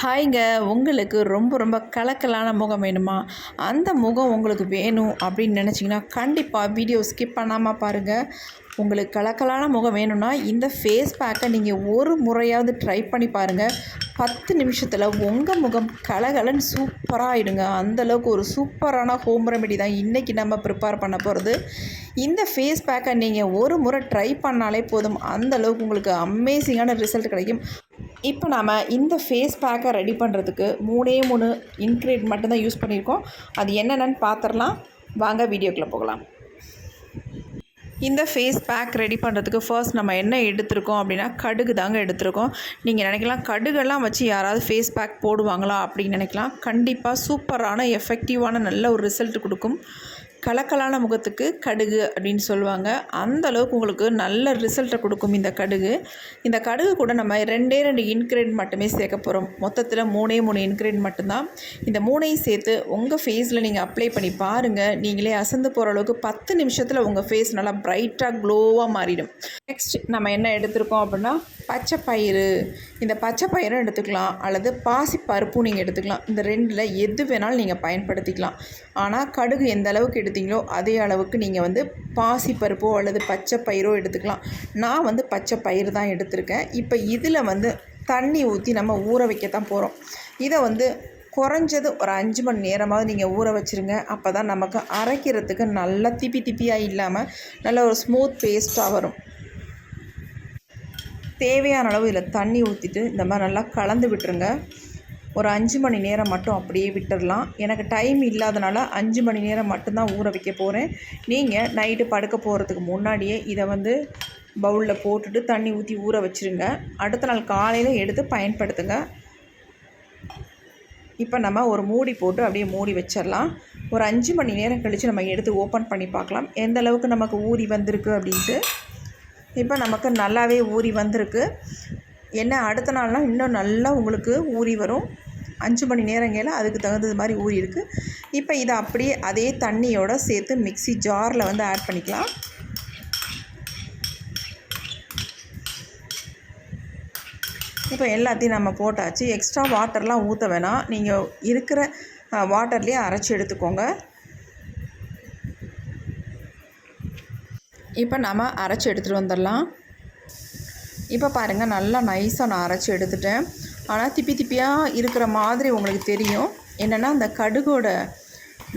ஹாய்ங்க உங்களுக்கு ரொம்ப ரொம்ப கலக்கலான முகம் வேணுமா? அந்த முகம் உங்களுக்கு வேணும் அப்படின்னு நினச்சிங்கன்னா கண்டிப்பாக வீடியோ ஸ்கிப் பண்ணாமல் பாருங்கள் உங்களுக்கு கலக்கலான முகம் வேணும்னா இந்த ஃபேஸ் பேக்கை நீங்கள் ஒரு முறையாவது ட்ரை பண்ணி பாருங்கள் பத்து நிமிஷத்தில் உங்கள் முகம் கலகலன்னு சூப்பராக ஆகிடுங்க அந்தளவுக்கு ஒரு சூப்பரான ஹோம் ரெமெடி தான் இன்றைக்கி நம்ம ப்ரிப்பேர் பண்ண போகிறது இந்த ஃபேஸ் பேக்கை நீங்கள் ஒரு முறை ட்ரை பண்ணாலே போதும். அந்தளவுக்கு உங்களுக்கு அமேசிங்கான ரிசல்ட் கிடைக்கும். இப்போ நாம் இந்த ஃபேஸ் பேக்கை ரெடி பண்ணுறதுக்கு மூணே மூணு இன்க்ரீட் மட்டும்தான் யூஸ் பண்ணியிருக்கோம். அது என்னென்னு பார்த்துடலாம் வாங்க வீடியோக்குள்ளே போகலாம். இந்த ஃபேஸ் பேக் ரெடி பண்ணுறதுக்கு ஃபர்ஸ்ட் நம்ம என்ன எடுத்திருக்கோம் அப்படின்னா கடுகு தாங்க எடுத்திருக்கோம். நீங்கள் நினைக்கலாம் கடுகெல்லாம் வச்சு யாராவது ஃபேஸ் பேக் போடுவாங்களா அப்படின்னு நினைக்கலாம். கண்டிப்பாக சூப்பரான எஃபெக்டிவான நல்ல ஒரு ரிசல்ட் கொடுக்கும். கலக்கலான முகத்துக்கு கடுகு அப்படின்னு சொல்லுவாங்க. அந்த அளவுக்கு உங்களுக்கு நல்ல ரிசல்ட்டை கொடுக்கும் இந்த கடுகு. இந்த கடுகு கூட நம்ம ரெண்டே ரெண்டு இன்க்ரீடியன்ட் மட்டுமே சேர்க்க போகிறோம் மொத்தத்தில் மூணே மூணு இன்க்ரீடியன்ட் மட்டும்தான். இந்த மூணையும் சேர்த்து உங்கள் ஃபேஸில் நீங்கள் அப்ளை பண்ணி பாருங்கள் நீங்களே அசந்து போகிற அளவுக்கு பத்து நிமிஷத்தில் உங்கள் ஃபேஸ் நல்லா ப்ரைட்டாக க்ளோவாக மாறிடும். நெக்ஸ்ட் நம்ம என்ன எடுத்திருக்கோம் அப்படின்னா பச்சை பயிறு. இந்த பச்சை பயிரும் எடுத்துக்கலாம். அல்லது பாசி பருப்பும் நீங்கள் எடுத்துக்கலாம். இந்த ரெண்டில் எது வேணாலும் நீங்கள் பயன்படுத்திக்கலாம். ஆனால் கடுகு எந்த அளவுக்கு எடுத்தீங்களோ அதே அளவுக்கு நீங்கள் வந்து பாசிப்பருப்போ அல்லது பச்சை பயிரோ எடுத்துக்கலாம். நான் வந்து பச்சை பயிர் தான் எடுத்திருக்கேன். இப்போ இதில் வந்து தண்ணி ஊற்றி நம்ம ஊற வைக்க தான் போகிறோம் இதை வந்து குறைஞ்சது ஒரு அஞ்சு மணி நேரமாவது நீங்கள் ஊற வச்சுருங்க. அப்போ தான் நமக்கு அரைக்கிறதுக்கு நல்லா திப்பி திப்பியாக இல்லாமல் நல்ல ஒரு ஸ்மூத் பேஸ்ட்டாக வரும். தேவையான அளவு இதில் தண்ணி ஊற்றிட்டு இந்த மாதிரி நல்லா கலந்து விட்டுருங்க. ஒரு அஞ்சு மணி நேரம் மட்டும் அப்படியே விட்டுடலாம் எனக்கு டைம் இல்லாதனால அஞ்சு மணி நேரம் மட்டும்தான் ஊற வைக்க போகிறேன் நீங்கள் நைட்டு படுக்க போகிறதுக்கு முன்னாடியே இதை வந்து பவுலில் போட்டுட்டு தண்ணி ஊற்றி ஊற வச்சுருங்க. அடுத்த நாள் காலையில் எடுத்து பயன்படுத்துங்க. இப்போ நம்ம ஒரு மூடி போட்டு அப்படியே மூடி வச்சிடலாம் ஒரு அஞ்சு மணி நேரம் கழித்து நம்ம எடுத்து ஓப்பன் பண்ணி பார்க்கலாம். எந்த அளவுக்கு நமக்கு ஊறி வந்திருக்கு அப்படின்ட்டு. இப்போ நமக்கு நல்லாவே ஊறி வந்திருக்கு. என்ன அடுத்த நாள்னால் இன்னும் நல்லா உங்களுக்கு ஊறி வரும். அஞ்சு மணி நேரங்கையில் அதுக்கு தகுந்தது மாதிரி ஊறி இருக்குது இப்போ இதை அப்படியே அதே தண்ணியோடு சேர்த்து மிக்சி ஜாரில் வந்து ஆட் பண்ணிக்கலாம். இப்போ எல்லாத்தையும் நம்ம போட்டாச்சு. எக்ஸ்ட்ரா வாட்டர்லாம் ஊற்ற வேணாம். நீங்கள் இருக்கிற வாட்டர்லேயே அரைச்சி எடுத்துக்கோங்க. இப்போ நம்ம அரைச்சி எடுத்துகிட்டு வந்துடலாம். இப்போ பாருங்கள் நல்லா நைஸாக நான் அரைச்சி எடுத்துட்டேன். ஆனால் திப்பி திப்பியாக இருக்கிற மாதிரி உங்களுக்கு தெரியும். என்னென்னா அந்த கடுகோட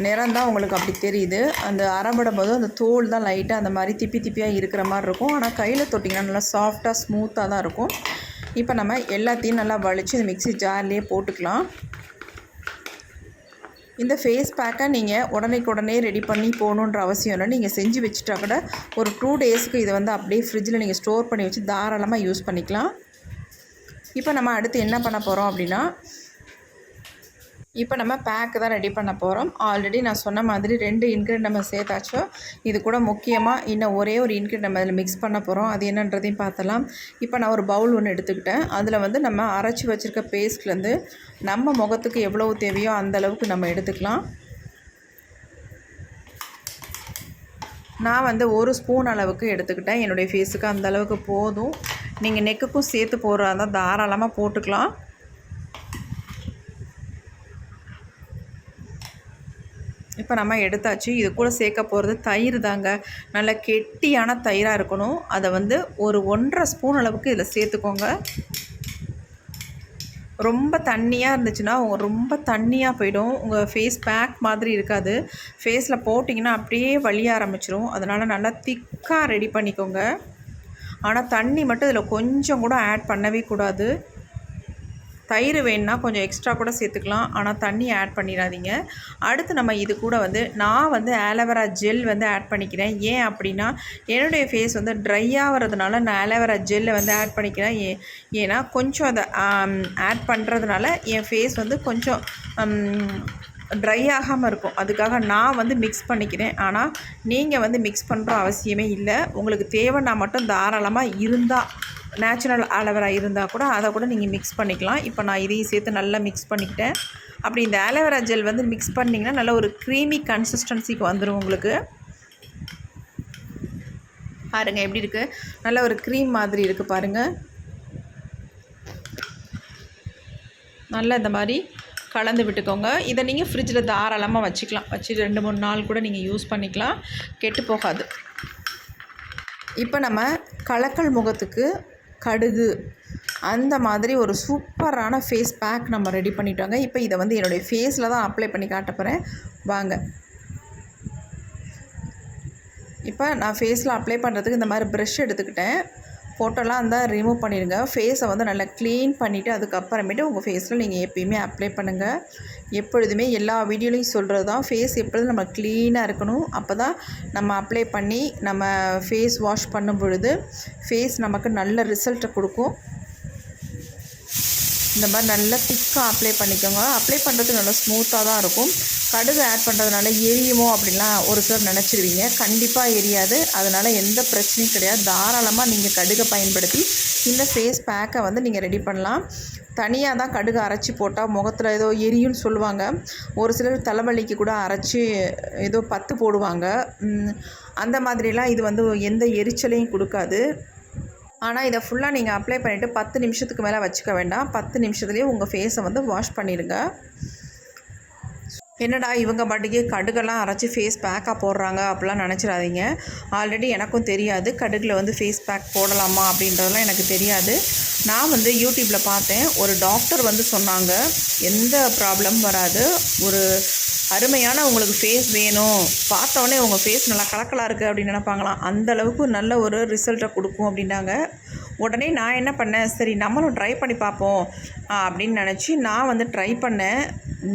நிறம் தான் உங்களுக்கு அப்படி தெரியுது. அந்த அரைபடும் போது அந்த தோல் தான் லைட்டாக அந்த மாதிரி திப்பி திப்பியாக இருக்கிற மாதிரி இருக்கும். ஆனால் கையில் தொட்டிங்கன்னா நல்லா சாஃப்டாக ஸ்மூத்தாக தான் இருக்கும். இப்போ நம்ம எல்லாத்தையும் நல்லா வலித்து இந்த மிக்சி ஜார்லேயே போட்டுக்கலாம். இந்த ஃபேஸ் பேக்கை நீங்கள் உடனேக்குடனே ரெடி பண்ணி போகணுன்ற அவசியம் இல்லை. நீங்கள் செஞ்சு வச்சுட்டா கூட ஒரு டூ டேஸ்க்கு இதை வந்து அப்படியே ஃப்ரிட்ஜில் நீங்கள் ஸ்டோர் பண்ணி வச்சு தாராளமாக யூஸ் பண்ணிக்கலாம். இப்போ நம்ம அடுத்து என்ன பண்ண போகிறோம் அப்படின்னா இப்போ நம்ம பேக்கு தான் ரெடி பண்ண போகிறோம் ஆல்ரெடி நான் சொன்ன மாதிரி ரெண்டு இன்க்ரீடியன்ட் நம்ம சேர்த்தாச்சோ இது கூட முக்கியமாக இன்னும் ஒரே ஒரு இன்க்ரீடியன்ட் நம்ம அதில் மிக்ஸ் பண்ண போகிறோம் அது என்னன்றதையும் பார்த்தலாம் இப்போ நான் ஒரு பவுல் ஒன்று எடுத்துக்கிட்டேன். அதில் வந்து நம்ம அரைச்சி வச்சுருக்க பேஸ்ட்லேருந்து நம்ம முகத்துக்கு எவ்வளவு தேவையோ அந்த அளவுக்கு நம்ம எடுத்துக்கலாம். நான் வந்து ஒரு ஸ்பூன் அளவுக்கு எடுத்துக்கிட்டேன். என்னுடைய ஃபேஸுக்கு அந்த அளவுக்கு போதும். நீங்கள் நெக்குக்கும் சேர்த்து போடுறதா இருந்தால் தாராளமாக போட்டுக்கலாம். இப்போ நம்ம எடுத்தாச்சு. இது கூட சேர்க்க போகிறது தயிர் தாங்க. நல்ல கெட்டியான தயிராக இருக்கணும். அதை வந்து ஒரு ஒன்றரை ஸ்பூன் அளவுக்கு இதில் சேர்த்துக்கோங்க. ரொம்ப தண்ணியாக இருந்துச்சுன்னா ரொம்ப தண்ணியாக போயிடும். உங்கள் ஃபேஸ் பேக் மாதிரி இருக்காது. ஃபேஸில் போட்டிங்கன்னா அப்படியே வழிய ஆரம்பிச்சிரும். அதனால் நல்லா திக்காக ரெடி பண்ணிக்கோங்க. ஆனால் தண்ணி மட்டும் இதில் கொஞ்சம் கூட ஆட் பண்ணவே கூடாது. தயிர் வேணுன்னா கொஞ்சம் எக்ஸ்ட்ரா கூட சேர்த்துக்கலாம். ஆனால் தண்ணி ஆட் பண்ணிடாதீங்க. அடுத்து நம்ம இது கூட வந்து நான் வந்து ஆலோவேரா ஜெல் வந்து ஆட் பண்ணிக்கிறேன். ஏன் அப்படின்னா என்னுடைய ஃபேஸ் வந்து ட்ரை ஆகிறதுனால நான் ஆலோவேரா ஜெல்லை வந்து ஆட் பண்ணிக்கிறேன். ஏ ஏன்னா கொஞ்சம் அதை ஆட் பண்ணுறதுனால என் ஃபேஸ் வந்து கொஞ்சம் ட்ரை ஆகாமல் இருக்கும். அதுக்காக நான் வந்து மிக்ஸ் பண்ணிக்கிறேன். ஆனால் நீங்கள் வந்து மிக்ஸ் பண்ணுற அவசியமே இல்லை. உங்களுக்கு தேவைன்னா மட்டும் தாராளமாக இருந்தால் நேச்சுரல் ஆலோவேரா இருந்தால் கூட அதை கூட நீங்கள் மிக்ஸ் பண்ணிக்கலாம். இப்போ நான் இதையும் சேர்த்து நல்லா மிக்ஸ் பண்ணிக்கிட்டேன். அப்படி இந்த ஆலோவேரா ஜெல் வந்து மிக்ஸ் பண்ணிங்கன்னா நல்ல ஒரு க்ரீமி கன்சிஸ்டன்சிக்கு வந்துடும் உங்களுக்கு. பாருங்கள் எப்படி இருக்குது நல்ல ஒரு க்ரீம் மாதிரி இருக்குது பாருங்கள் நல்லா இந்த மாதிரி கலந்து விட்டுக்கோங்க. இதை நீங்கள் ஃப்ரிட்ஜில் தாராளமாக வச்சுக்கலாம். வச்சு ரெண்டு மூணு நாள் கூட நீங்கள் யூஸ் பண்ணிக்கலாம். கெட்டு போகாது. இப்போ நம்ம கலக்கல் முகத்துக்கு கடுகு. அந்த மாதிரி ஒரு சூப்பரான ஃபேஸ் பேக் நம்ம ரெடி பண்ணிட்டோங்க. இப்போ இதை வந்து என்னுடைய ஃபேஸில் தான் அப்ளை பண்ணி காட்ட போகிறேன் வாங்க. இப்போ நான் ஃபேஸில் அப்ளை பண்ணுறதுக்கு இந்த மாதிரி ப்ரெஷ் எடுத்துக்கிட்டேன். ஃபோட்டோலாம் இருந்தால் ரிமூவ் பண்ணிடுங்க. ஃபேஸை வந்து நல்லா க்ளீன் பண்ணிவிட்டு அதுக்கப்புறமேட்டு உங்கள் ஃபேஸில் நீங்கள் எப்பயுமே அப்ளை பண்ணுங்கள் எப்பொழுதுமே எல்லா வீடியோலையும் சொல்கிறது தான் ஃபேஸ் எப்பொழுதும் நம்ம க்ளீனாக இருக்கணும். அப்போ தான் நம்ம அப்ளை பண்ணி நம்ம ஃபேஸ் வாஷ் பண்ணும் பொழுது ஃபேஸ் நமக்கு நல்ல ரிசல்ட்டை கொடுக்கும். இந்த மாதிரி நல்லா திக்காக அப்ளை பண்ணிக்கோங்க. அப்ளை பண்ணுறது நல்லா ஸ்மூத்தாக தான் இருக்கும். கடுகு ஆட் பண்ணுறதுனால எரியுமோ அப்படின்லாம் ஒரு சிலர் நினச்சிருவீங்க. கண்டிப்பாக எரியாது. அதனால் எந்த பிரச்சனையும் கிடையாது. தாராளமாக நீங்கள் கடுகை பயன்படுத்தி இந்த ஃபேஸ் பேக்கை வந்து நீங்கள் ரெடி பண்ணலாம். தனியாக தான் கடுகு அரைச்சி போட்டால் முகத்தில் ஏதோ எரியும்னு சொல்லுவாங்க. ஒரு சிலர் தலைவலிக்கு கூட அரைச்சி ஏதோ பத்து போடுவாங்க. அந்த மாதிரிலாம் இது வந்து எந்த எரிச்சலையும் கொடுக்காது. ஆனால் இதை ஃபுல்லாக நீங்கள் அப்ளை பண்ணிவிட்டு பத்து நிமிஷத்துக்கு மேலே வச்சுக்க வேண்டாம். பத்து நிமிஷத்துலேயே உங்கள் ஃபேஸை வந்து வாஷ் பண்ணிடுங்க. என்னடா இவங்க பாட்டுக்கு கடுகெல்லாம் அரைச்சி ஃபேஸ் பேக்காக போடுறாங்க அப்படிலாம் நினச்சிடாதீங்க. ஆல்ரெடி எனக்கும் தெரியாது. கடுகில் வந்து ஃபேஸ் பேக் போடலாமா அப்படின்றதெல்லாம் எனக்கு தெரியாது. நான் வந்து யூடியூப்பில் பார்த்தேன். ஒரு டாக்டர் வந்து சொன்னாங்க. எந்த ப்ராப்ளமும் வராது. ஒரு அருமையான உங்களுக்கு ஃபேஸ் வேணும். பார்த்தோன்னே உங்கள் ஃபேஸ் நல்லா கலக்கலாக இருக்குது அப்படின்னு நினப்பாங்களாம். அந்த அளவுக்கு நல்ல ஒரு ரிசல்ட்டை கொடுக்கும் அப்படின்னாங்க. உடனே நான் என்ன பண்ணேன்? சரி நம்மளும் ட்ரை பண்ணி பார்ப்போம் அப்படின்னு நினச்சி நான் வந்து ட்ரை பண்ணேன்.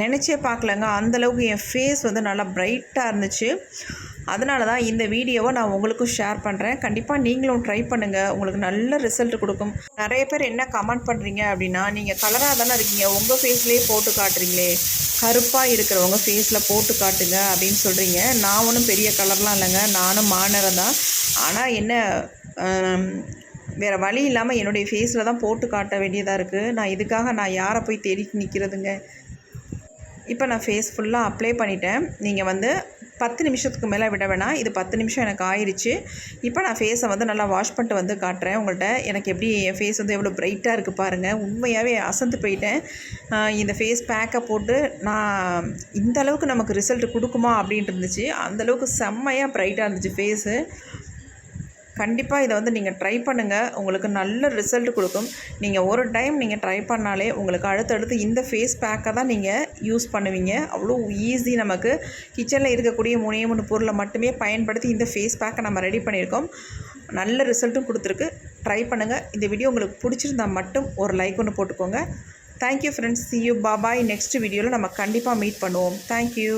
நினச்சே பார்க்கலங்க. அந்தளவுக்கு என் ஃபேஸ் வந்து நல்லா ப்ரைட்டாக இருந்துச்சு. அதனால தான் இந்த வீடியோவை நான் உங்களுக்கும் ஷேர் பண்ணுறேன் கண்டிப்பாக நீங்களும் ட்ரை பண்ணுங்கள் உங்களுக்கு நல்ல ரிசல்ட் கொடுக்கும். நிறைய பேர் என்ன கமெண்ட் பண்ணுறீங்க அப்படின்னா நீங்கள் கலராக தானே இருக்கீங்க. உங்கள் ஃபேஸ்லேயே போட்டு காட்டுறீங்களே. கருப்பாக இருக்கிறவங்க ஃபேஸில் போட்டு காட்டுங்க அப்படின்னு சொல்கிறீங்க நான் ஒன்றும் பெரிய கலர்லாம் இல்லைங்க. நானும் மாநிறம் தான். ஆனால் என்ன வேறு வழி இல்லாமல் என்னுடைய ஃபேஸில் தான் போட்டு காட்ட வேண்டியதாக இருக்குது நான் இதுக்காக நான் யாரை போய் தேடி நிற்கிறதுங்க இப்போ நான் ஃபேஸ் ஃபுல்லாக அப்ளை பண்ணிட்டேன். நீங்கள் வந்து பத்து நிமிஷத்துக்கு மேலே விட வேணாம். இது பத்து நிமிஷம் எனக்கு ஆயிடுச்சு இப்போ நான் ஃபேஸை வந்து நல்லா வாஷ் பண்ணிட்டு வந்து காட்டுறேன். உங்கள்கிட்ட எனக்கு எப்படி என் ஃபேஸ் வந்து எவ்வளோ ப்ரைட்டாக இருக்குது பாருங்கள் உண்மையாகவே அசந்து போயிட்டேன். இந்த ஃபேஸ் பேக்கை போட்டு நான் இந்த அளவுக்கு நமக்கு ரிசல்ட் கொடுக்குமா அப்படின்ட்டு இருந்துச்சு. அந்தளவுக்கு செம்மையாக ப்ரைட்டாக இருந்துச்சு ஃபேஸு கண்டிப்பாக இதை வந்து நீங்கள் ட்ரை பண்ணுங்கள் உங்களுக்கு நல்ல ரிசல்ட் கொடுக்கும். நீங்கள் ஒரு டைம் நீங்கள் ட்ரை பண்ணாலே உங்களுக்கு அடுத்தடுத்து இந்த ஃபேஸ் பேக்கை தான் நீங்கள் யூஸ் பண்ணுவீங்க. அவ்வளோ ஈஸி நமக்கு. கிச்சனில் இருக்கக்கூடிய மூணே மூணு பொருளை மட்டுமே பயன்படுத்தி இந்த ஃபேஸ் பேக்கை நம்ம ரெடி பண்ணியிருக்கோம். நல்ல ரிசல்ட்டும் கொடுத்துருக்கு. ட்ரை பண்ணுங்கள் இந்த வீடியோ உங்களுக்கு பிடிச்சிருந்தால் மட்டும் ஒரு லைக் ஒன்று போட்டுக்கோங்க. Thank you friends see you bye bye next வீடியோவில் நம்ம கண்டிப்பாக மீட் பண்ணுவோம். தேங்க்யூ